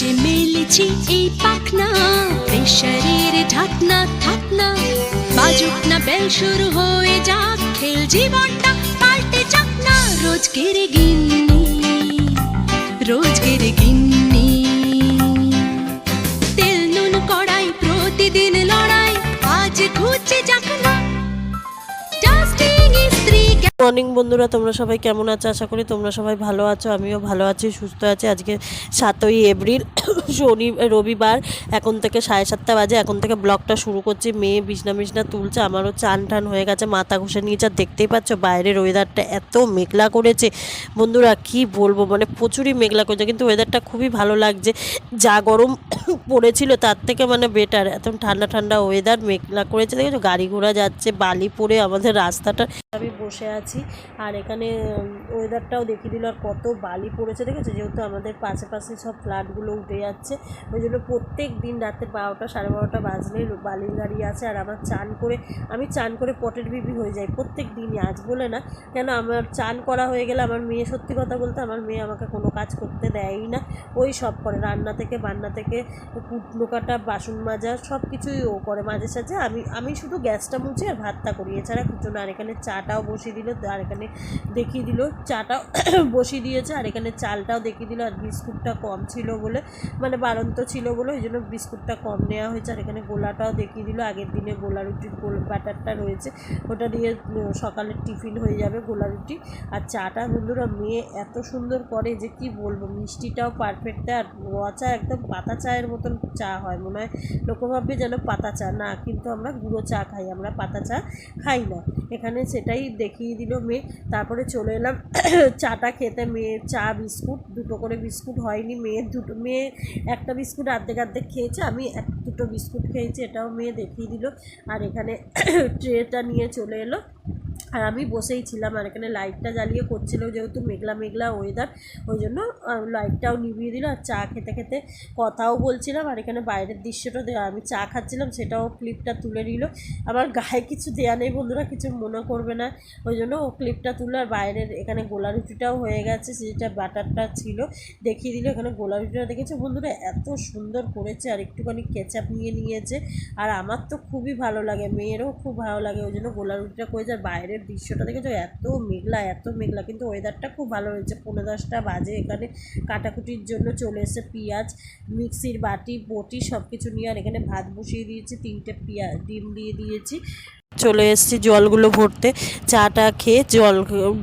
যে মেলেছি এই পাখনা প্রেশারের ঢাকনা থাকনা। বাজুক না বেল শুরু হয়ে যাক, খেল জীবনটা পাল্টে যাক না। রোজকের গিন্নি রোজ গিন্নি মর্নিং বন্ধুরা, তোমরা সবাই কেমন আছো? আশা করি তোমরা সবাই ভালো আছো, আমিও ভালো আছি, সুস্থ আছি। আজকে সাতই এপ্রিল, শনি, রবিবার, এখন থেকে সাড়ে সাতটা বাজে। এখন থেকে ব্লগটা শুরু করছি। মেয়ে বিছনা বিছনা তুলছে, আমারও চান টান হয়ে গেছে, মাথা ঘুষে নিয়েছে। আর দেখতেই পাচ্ছ, বাইরের ওয়েদারটা এত মেঘলা করেছে। বন্ধুরা, কি বলব মানে প্রচুরই মেঘলা করেছে, কিন্তু ওয়েদারটা খুবই ভালো লাগছে। যা গরম পড়েছিল, তার থেকে মানে বেটার এত ঠান্ডা ঠান্ডা ওয়েদার মেঘলা করেছে, দেখেছ? গাড়ি ঘোড়া যাচ্ছে, বালি পড়ে আমাদের রাস্তাটা। আমি বসে আছি। আর এখানে ওয়েদারটাও দেখিয়ে দিল। আর কত বালি পড়েছে, দেখেছ? যেহেতু আমাদের পাশে পাশে সব ফ্ল্যাটগুলো উঠে যাচ্ছে। ওই জন্য প্রত্যেক দিন রাতে বারোটা, সাড়ে বারোটা বাজলেই বালির গাড়ি আছে। আর আমার চান করে, আমি চান করে পটের বিবি হয়ে যাই প্রত্যেক দিনই, আজ বলে না। কেন? আমার চান করা হয়ে গেলে আমার মেয়ে সত্যি কথা বলতে আমার মেয়ে আমাকে কোনো কাজ করতে দেয়ই না। ওই সব করে, রান্না থেকে, বান্না থেকে, কুটনো কাটা, বাসন মাজা, সব কিছুই ও করে মাঝে সাঝে। আমি আমি শুধু গ্যাসটা মুছি আর ভাতটা করি। এছাড়া কিছু না। আর এখানে চাটাও বসিয়ে দিল। আর এখানে দেখিয়ে দিল। চাটাও বসিয়ে দিয়েছে আর এখানে চালটাও দেখিয়ে দিল আর বিস্কুটটা কম ছিল বলে মানে বাড়ন্ত ছিল বলে, ওই জন্য বিস্কুটটা কম নেওয়া হয়েছে। আর এখানে গোলাটাও দেখিয়ে দিল। আগের দিনে গোলা রুটির গোল ব্যাটারটা রয়েছে। ওটা দিয়ে সকালের টিফিন হয়ে যাবে গোলা রুটি আর চাটা বন্ধুরা, মেয়ে এত সুন্দর করে যে কি বলব, মিষ্টিটাও পারফেক্ট আর রোয়া চা একদম পাতা চায়ের মতন চা হয়। মনে হয় লোক ভাববে যেন পাতা চা। না, কিন্তু আমরা গুঁড়ো চা খাই, আমরা পাতা চা খাই না। এখানে সেটাই দেখিয়ে দিল। মেয়ে তারপরে চলে এলাম। চাটা খেতে, মেয়ের চা, বিস্কুট, দুটো করে বিস্কুট হয়নি। মেয়ের দুটো, মেয়ে একটা বিস্কুট আর্ধেক আর্ধেক খেয়েছে, আমি এক দুটো বিস্কুট খেয়েছি, এটাও মেয়ে দেখিয়ে দিল। আর এখানে ট্রেটা নিয়ে চলে এলো। আর আমি বসেই ছিলাম আর এখানে লাইটটা জ্বালিয়ে করছিল যেহেতু মেঘলা মেঘলা ওয়েদার ওই জন্য লাইটটাও নিভিয়ে দিল আর চা খেতে খেতে কথাও বলছিলাম আর এখানে বাইরের দৃশ্যটা দেওয়া আমি চা খাচ্ছিলাম সেটাও ক্লিপটা তুলে নিল। আমার গায়ে কিছু দেয়া নেই বন্ধুরা, কিছু মনে করবে না। ওই জন্য ও ক্লিপটা তুলে আর বাইরের এখানে গোলা রুটিটাও হয়ে গেছে যেটা বাটারটা ছিল, দেখিয়ে দিল এখানে গোলা রুটিটা দেখেছ বন্ধুরা? এত সুন্দর করেছে আর একটুখানি কেচাপ নিয়ে নিয়েছে। আর আমার তো খুবই ভালো লাগে, মেয়েরও খুব ভালো লাগে, ওই জন্য গোলা রুটিটা করেছে। আর বাইরের দৃশ্যটা দেখেছ? এত মেঘলা এত মেঘলা। কিন্তু ওয়েদারটা খুব ভালো রয়েছে। পনেরো দশটা বাজে। এখানে কাটাকুটির জন্য চলে এসে পেঁয়াজ, মিক্সির বাটি, বটি সব কিছু নিয়ে। আর এখানে ভাত বসিয়ে দিয়েছি, তিনটে পেঁয়াজ ডিম দিয়ে দিয়েছি। চলে এসেছি জলগুলো ভরতে। চাটা খেয়ে জল,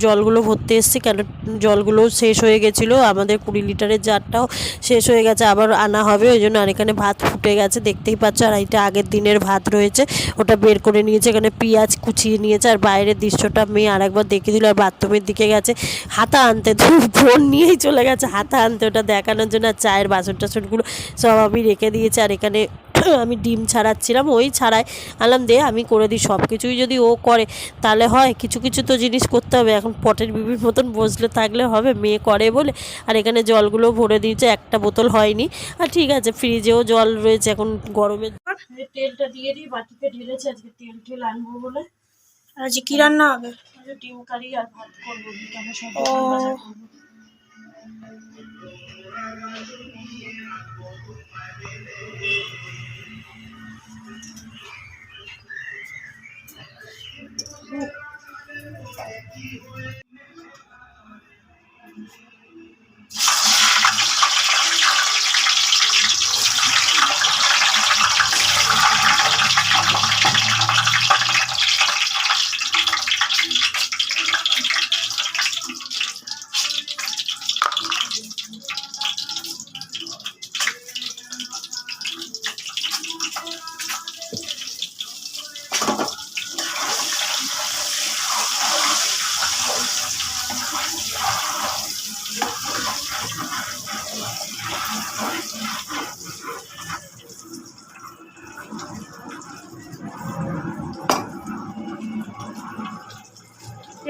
জলগুলো ভরতে এসেছি কেন জলগুলো শেষ হয়ে গেছিল। আমাদের কুড়ি লিটারের জারটাও শেষ হয়ে গেছে, আবার আনা হবে। ওই জন্য আর এখানে ভাত ফুটে গেছে, দেখতেই পাচ্ছ আর এইটা আগের দিনের ভাত রয়েছে। ওটা বের করে নিয়েছে, এখানে পেঁয়াজ কুচিয়ে নিয়েছে, আর বাইরের দৃশ্যটা মেয়ে আরেকবার দেখে দিল, আর বাথরুমের দিকে গেছে। হাতা আনতে ফোন নিয়েই চলে গেছে, হাতা আনতে, ওটা দেখানোর জন্য, আর চায়ের বাসন টাসনগুলো সব আমি রেখে দিয়েছি, আর এখানে আমি ডিম ছাড়াচ্ছিলাম ওই ছাড়াই আলাম দে আমি করে দিই সব কিছুই যদি ও করে তাহলে হয় কিছু কিছু তো জিনিস করতে হবে এখন পটের বিবির মতন বসলে থাকলে হবে মেয়ে করে বলে আর এখানে জলগুলো ভরে দিয়েছে একটা বোতল হয়নি আর ঠিক আছে ফ্রিজেও জল রয়েছে এখন গরমের তেলটা দিয়ে দিই বাটিতে ঢেলেছে আজকে তেল টেল আনব বলে। আজকে কি রান্না হবে? ডিম কারি আর ভাত করব সব 再给我机会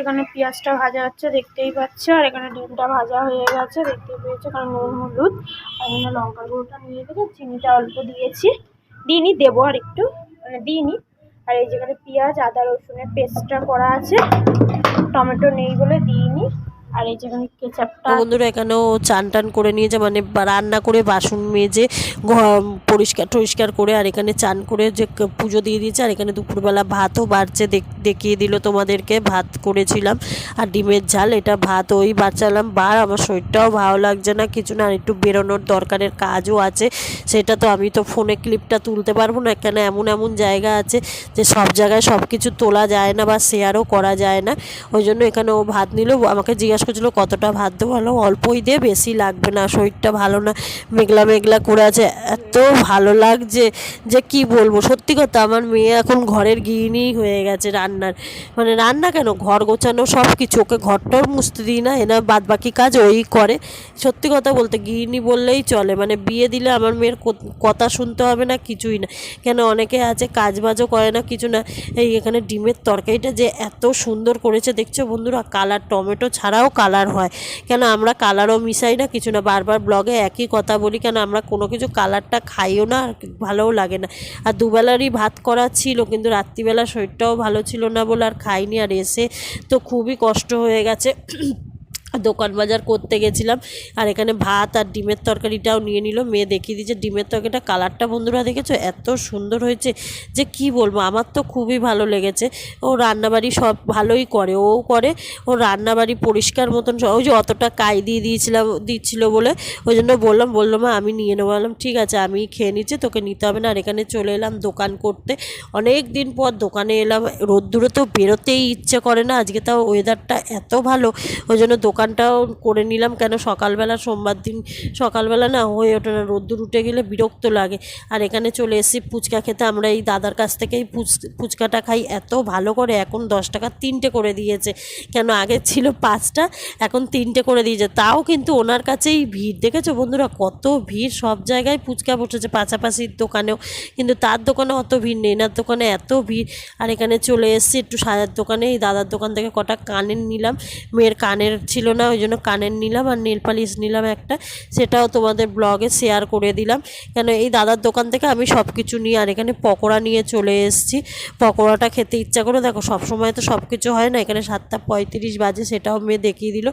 এখানে পেঁয়াজটা ভাজা হচ্ছে, দেখতেই পাচ্ছ। আর এখানে ডিমটা ভাজা হয়ে গেছে, দেখতেই পেয়েছ। কারণ নুন, হলুদ, আর এখানে লঙ্কা গুঁড়োটা নিয়ে গেছে চিনিটা অল্প দিয়েছি। দিইনি, দেবো আর একটু মানে দিইনি। আর এই যেখানে পেঁয়াজ, আদা, রসুনের পেস্টটা করা আছে। টমেটো নেই বলে দিইনি। আর এই যেখানে কেচাপটা বন্ধুরা এখানেও চান টান করে নিয়েছে মানে রান্না করে বাসন মেজে পরিষ্কার টরিষ্কার করে, আর এখানে চান করে যে পুজো দিয়ে দিয়েছে, আর এখানে দুপুরবেলা ভাতও বাড়ছে দেখ- দেখিয়ে দিল তোমাদেরকে, ভাত করেছিলাম। আর ডিমের ঝাল, এটা ভাত ওই বাঁচালাম বার আমার শরীরটাও ভালো লাগছে না, কিছু না, আর একটু বেরোনোর দরকারের কাজও আছে। সেটা তো আমি তো ফোনে ক্লিপটা তুলতে পারব না, কেন এমন এমন জায়গা আছে যে সব জায়গায় সব কিছু তোলা যায় না বা শেয়ারও করা যায় না। ওই জন্য এখানে ও ভাত নিল আমাকে জিজ্ঞাসা করছিল কতটা ভাত দেবো অল্পই দে, বেশি লাগবে না, শরীরটা ভালো না। মেঘলা মেঘলা করে আছে, এত ভালো লাগছে যে কি বলব? সত্যি কথা, আমার মেয়ে এখন ঘরের গৃহিণী হয়ে গেছে রান্নার। মানে রান্না কেন? ঘর গোছানো সব কিছু, ওকে ঘরটাও মুছতে দিই না, এনা বাদ বাকি কাজ ওই করে। সত্যি কথা বলতে, গৃহিণী বললেই চলে মানে বিয়ে দিলে আমার মেয়ের কথা শুনতে হবে না, কিছুই না। কেন অনেকে আছে কাজ বাজও করে না, কিছু না। এই এখানে ডিমের তরকারিটা যে এত সুন্দর করেছে, দেখছ বন্ধুরা? কালার টমেটো ছাড়াও কালার হয়। কেন আমরা কালারও মিশাই না, কিছু না। বারবার ব্লগে একই কথা বলি, কেন আমরা কোনো কিছু কালারটা খাইও না আর ভালোও লাগে না। আর দুবেলারই ভাত করা ছিল, কিন্তু রাত্রিবেলা শরীরটাও ভালো ছিল না বলে আর খাইনি। আর এসে তো খুবই কষ্ট হয়ে গেছে। দোকান বাজার করতে গেছিলাম আর এখানে ভাত আর ডিমের তরকারিটাও নিয়ে নিল। মেয়ে দেখিয়ে দিয়েছে, ডিমের তরকারিটা কালারটা বন্ধুরা দেখেছ? এত সুন্দর হয়েছে যে কি বলব? আমার তো খুবই ভালো লেগেছে। ও রান্নাবাড়ি সব ভালোই করে ও করে। ও রান্নাবাড়ি পরিষ্কার মতন সব- ওই যে অতটা কাই দিয়ে দিয়েছিলাম, দিচ্ছিল বলে। ওই জন্য বললাম, বলল, মা, আমি নিয়ে নেব। বললাম, ঠিক আছে, আমি খেয়ে নিচ্ছি, তোকে নিতে হবে না। আর এখানে চলে এলাম দোকান করতে। অনেক দিন পর দোকানে এলাম। রোদ্দুরে তো বেরোতেই ইচ্ছে করে না। আজকে তাও ওয়েদারটা এত ভালো। ওই জন্য দোকানটাও করে নিলাম কেন সকালবেলা, সোমবার দিন সকালবেলা না হয়ে ওঠে না, রোদ্দুর উঠে গেলে বিরক্ত লাগে। আর এখানে চলে এসেছি ফুচকা খেতে, আমরা এই দাদার কাছ থেকেই ফুচ- ফুচকাটা খাই, এত ভালো করে এখন দশ টাকার তিনটে করে দিয়েছে। কেন আগে ছিল পাঁচটা, এখন তিনটে করে দিয়েছে। তাও কিন্তু ওনার কাছেই ভিড়। দেখেছ বন্ধুরা কত ভিড়? সব জায়গায় ফুচকা বসেছে পাশাপাশির দোকানেও। কিন্তু তার দোকানে অত ভিড় নেই, এনার দোকানে এত ভিড়। আর এখানে চলে এসেছি একটু সাজার দোকানে, এই দাদার দোকান থেকে কটা কানের নিলাম। মেয়ের কানের ছিল না, ওই জন্য কানের নিলাম আর নেল পালিশ নিলাম একটা। সেটাও তোমাদের ব্লগে শেয়ার করে দিলাম। কেন এই দাদার দোকান থেকে আমি সব কিছু নিই আর এখানে পকোড়া নিয়ে চলে এসেছি। পকোড়াটা খেতে ইচ্ছা করে, দেখো সব সময় তো সব কিছু হয় না, এখানে সাতটা পঁয়ত্রিশ বাজে, সেটাও মেয়ে দেখিয়ে দিল।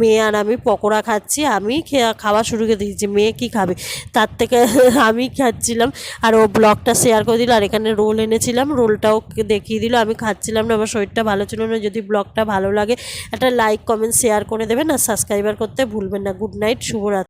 মেয়ে আর আমি পকোড়া খাচ্ছি, আমি খাওয়া শুরু করে দিয়েছি, মেয়ে কি খাবে? তার থেকে আমি খাচ্ছিলাম আর ও ব্লগটা শেয়ার করে দিল, আর এখানে রোল এনেছিলাম, রোলটাও দেখিয়ে দিল, আমি খাচ্ছিলাম না, আমার শরীরটা ভালো ছিল না, যদি ব্লগটা ভালো লাগে, একটা লাইক কমেন্ট শেয়ার করে দেবেন আর সাবস্ক্রাইবার করতে ভুলবেন না। গুড নাইট শুভরাত্রি।